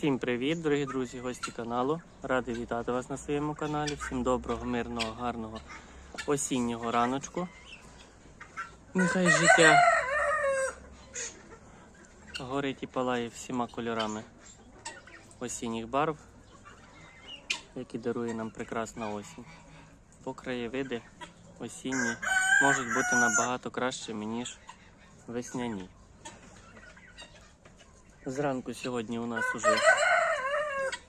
Всім привіт, дорогі друзі, гості каналу. Радий вітати вас на своєму каналі. Всім доброго, мирного, гарного осіннього раночку. Нехай життя горить і палає всіма кольорами осінніх барв, які дарує нам прекрасна осінь. Бо краєвиди осінні можуть бути набагато кращими, ніж весняні. Зранку сьогодні у нас уже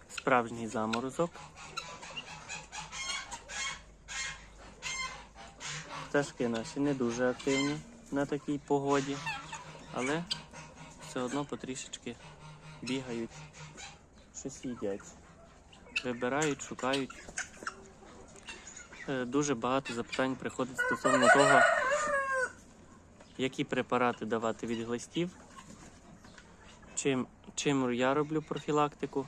справжній заморозок. Пташки наші не дуже активні на такій погоді, але все одно потрішечки бігають, щось їдять, вибирають, шукають. Е, Дуже багато запитань приходить стосовно того, які препарати давати від глистів чим, чим я роблю профілактику,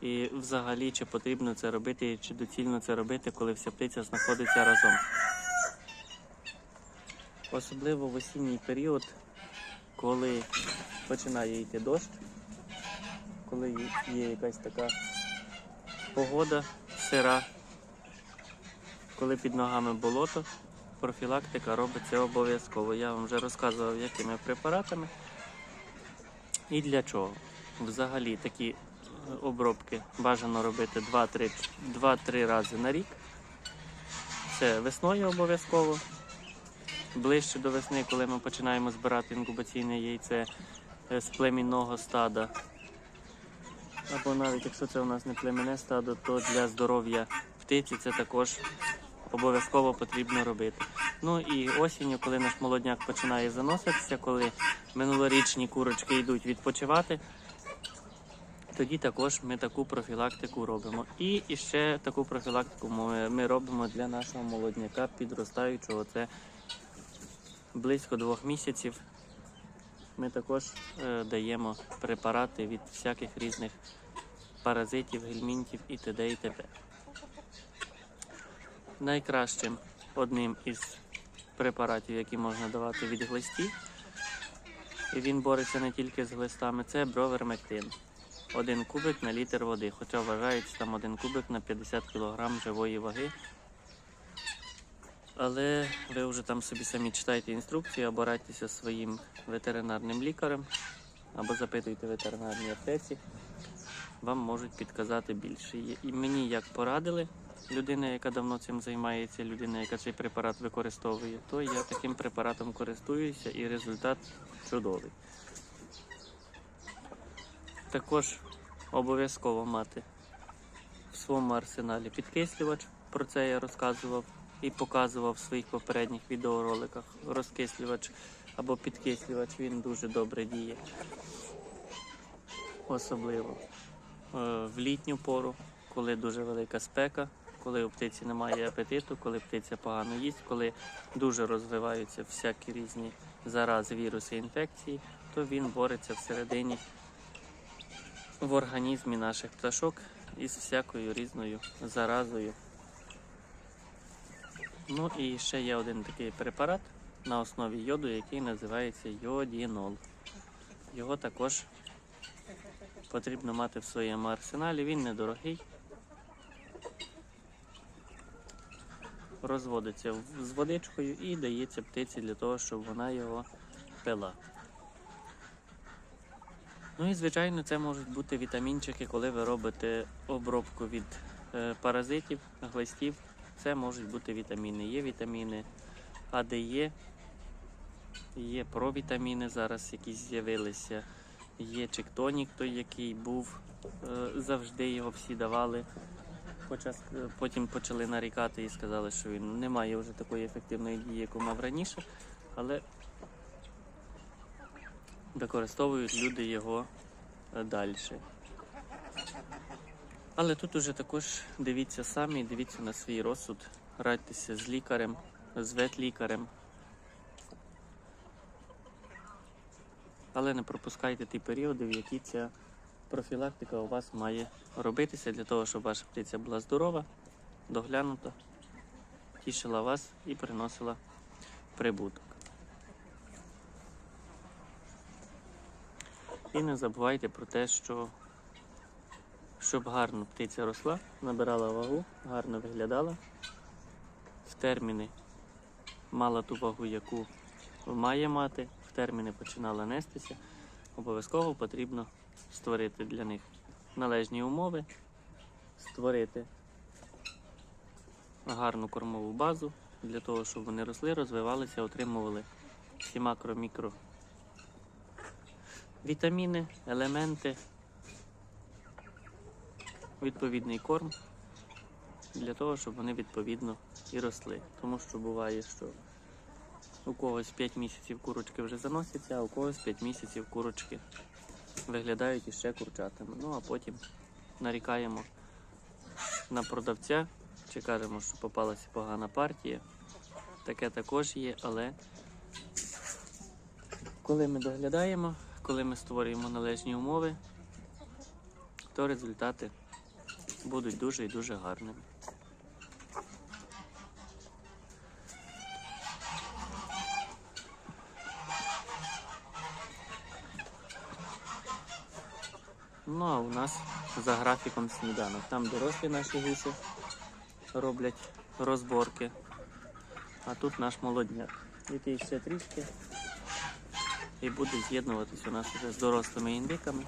і взагалі чи потрібно це робити, чи доцільно це робити, коли вся птиця знаходиться разом. Особливо в осінній період, коли починає йти дощ, коли є якась така погода сира, коли під ногами болото, профілактика робиться обов'язково. Я вам вже розказував, якими препаратами. І для чого? Взагалі такі е, обробки бажано робити 2-3 2-3 рази на рік. Це весною обов'язково. Ближче до весни, коли ми починаємо збирати інкубаційне яйце е, з племінного стада. Або навіть якщо це у нас не племінне стадо, то для здоров'я птиці це також обов'язково потрібно робити. Ну і осінню, коли наш молодняк починає заноситися, коли минулорічні курочки йдуть відпочивати, тоді також ми таку профілактику робимо. І ще таку профілактику ми, ми робимо для нашого молодняка підростаючого. Це близько двох місяців. Ми також е, даємо препарати від всяких різних паразитів, гельмінтів і т.д. і т.п. Найкращим одним із препаратів, які можна давати від глистів, і він бореться не тільки з глистами, це бровермектин. Один кубик на літр води, хоча вважається там один кубик на 50 кг живої ваги. Але ви вже там собі самі читайте інструкцію або радьтеся своїм ветеринарним лікарем, або запитуйте в ветеринарній аптеці, вам можуть підказати більше. І мені як порадили, людина, яка давно цим займається, людина, яка цей препарат використовує, то я таким препаратом користуюся і результат чудовий. Також обов'язково мати в своєму арсеналі підкислювач. Про це я розказував і показував в своїх попередніх відеороликах. Розкислювач або підкислювач він дуже добре діє. Особливо в літню пору, коли дуже велика спека, коли у птиці немає апетиту, коли птиця погано їсть, коли дуже розвиваються всякі різні зарази, віруси, інфекції, то він бореться всередині в організмі наших пташок із всякою різною заразою. Ну і ще є один такий препарат на основі йоду, який називається йодінол. Його також потрібно мати в своєму арсеналі, він недорогий. Розводиться з водичкою і дається птиці для того, щоб вона його пила. Ну і звичайно, це можуть бути вітамінчики, коли ви робите обробку від е, паразитів, глистів. Це можуть бути вітаміни. Є вітаміни А, Д, Е, є провітаміни зараз, які з'явилися. Є чектонік, той, який був е, завжди його всі давали. Хоча ск- потім почали нарікати і сказали, що він не має вже такої ефективної дії, яку мав раніше, але використовують люди його далі. Але тут уже також дивіться самі, дивіться на свій розсуд, радьтеся з лікарем, з ветлікарем. Але не пропускайте ті періоди, в які ця профілактика у вас має робитися для того, щоб ваша птиця була здорова, доглянута, тішила вас і приносила прибуток. І не забувайте про те, що щоб гарно птиця росла, набирала вагу, гарно виглядала. В терміни мала ту вагу, яку має мати, терміни починала нестися. Обов'язково потрібно створити для них належні умови, створити гарну кормову базу для того, щоб вони росли, розвивалися, отримували всі макро-мікро вітаміни, елементи, відповідний корм для того, щоб вони відповідно і росли. Тому що буває, що у когось 5 місяців курочки вже заносяться, а у когось 5 місяців курочки виглядають іще курчатами. Ну а потім нарікаємо на продавця чи кажемо, що попалася погана партія. Таке також є, але коли ми доглядаємо, коли ми створюємо належні умови, то результати будуть дуже і дуже гарними. Ну а у нас за графіком сніданок. Там дорослі наші гуси роблять розборки, а тут наш молодняк, який ще трішки і буде з'єднуватись у нас вже з дорослими індиками.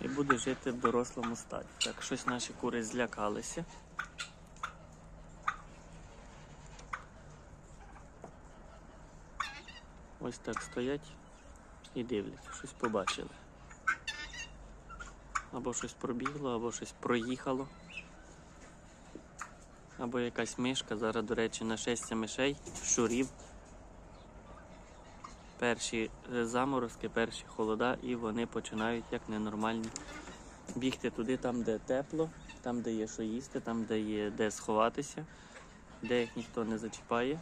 І буде жити в дорослому стаді. Так, щось наші кури злякалися. Ось так стоять і дивляться, щось побачили. Або щось пробігло, або щось проїхало. Або якась мишка. Зараз, до речі, нашестя мишей, щурів. Перші е, заморозки, перші холода, і вони починають як ненормальні бігти туди, там, де тепло, там, де є що їсти, там, де є де сховатися, де їх ніхто не зачіпає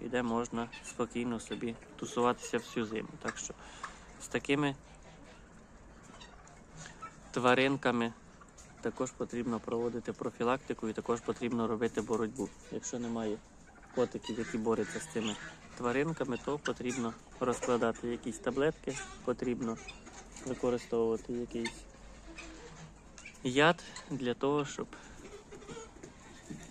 і де можна спокійно собі тусуватися всю зиму. Так що з такими тваринками також потрібно проводити профілактику і також потрібно робити боротьбу. Якщо немає котиків, які борються з цими тваринками, то потрібно розкладати якісь таблетки, потрібно використовувати якийсь яд для того, щоб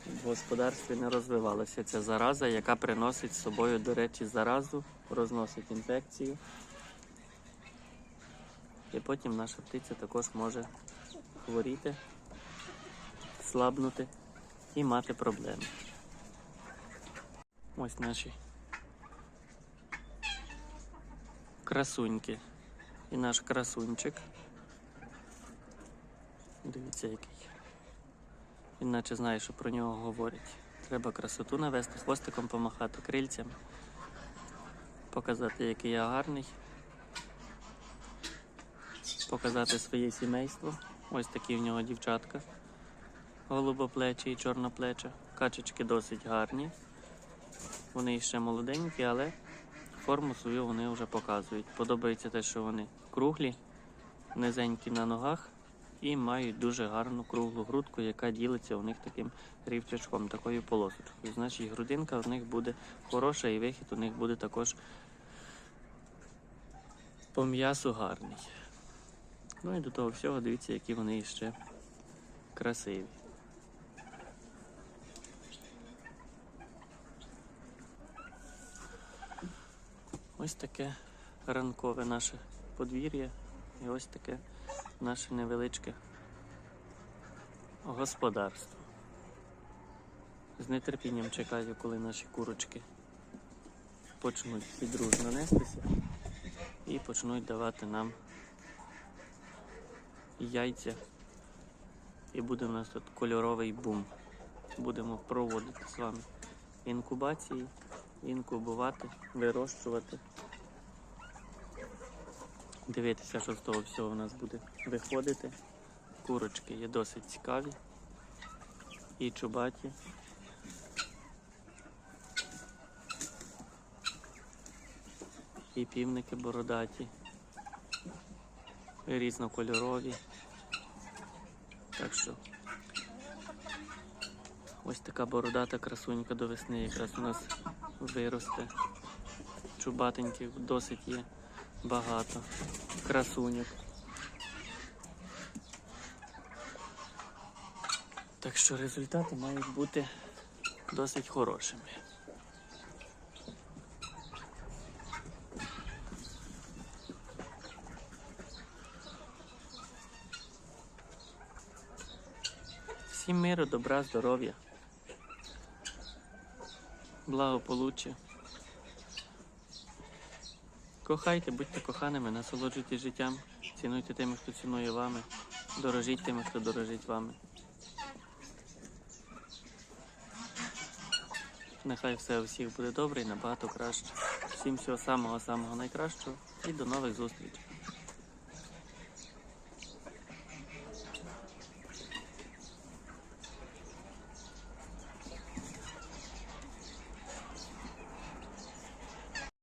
в господарстві не розвивалася ця зараза, яка приносить з собою, до речі, заразу, розносить інфекцію. І потім наша птиця також може хворіти, слабнути і мати проблеми. Ось наші красуньки і наш красунчик. Дивіться, який. Він наче знає, що про нього говорять. Треба красоту навести, хвостиком помахати крильцями, показати, який я гарний, показати своє сімейство. Ось такі в нього дівчатка. Голубоплечі і чорноплеча. Качечки досить гарні. Вони ще молоденькі, але форму свою вони вже показують. Подобається те, що вони круглі, низенькі на ногах і мають дуже гарну круглу грудку, яка ділиться у них таким рівчачком, такою полосочкою. Значить, грудинка у них буде хороша і вихід у них буде також по м'ясу гарний. Ну і до того всього, дивіться, які вони ще красиві. Ось таке ранкове наше подвір'я і ось таке наше невеличке господарство. З нетерпінням чекаю, коли наші курочки почнуть підружно нестися і почнуть давати нам яйця. І буде у нас тут кольоровий бум. Будемо проводити з вами інкубації, інкубувати, вирощувати. Дивитися, що з того всього у нас буде виходити. Курочки є досить цікаві і чубаті. І півники бородаті, і різнокольорові. Так що Ось така бородата красунька до весни якраз у нас виросте. Чубатеньких досить є багато. Красуньок. Так що результати мають бути досить хорошими. Всім миру, добра, здоров'я, благополуччя. Кохайте, будьте коханими, насолоджуйтесь життям, цінуйте тими, хто цінує вами, дорожіть тими, хто дорожить вами. Нехай все у всіх буде добре і набагато краще. Всім всього самого самого найкращого і до нових зустрічей.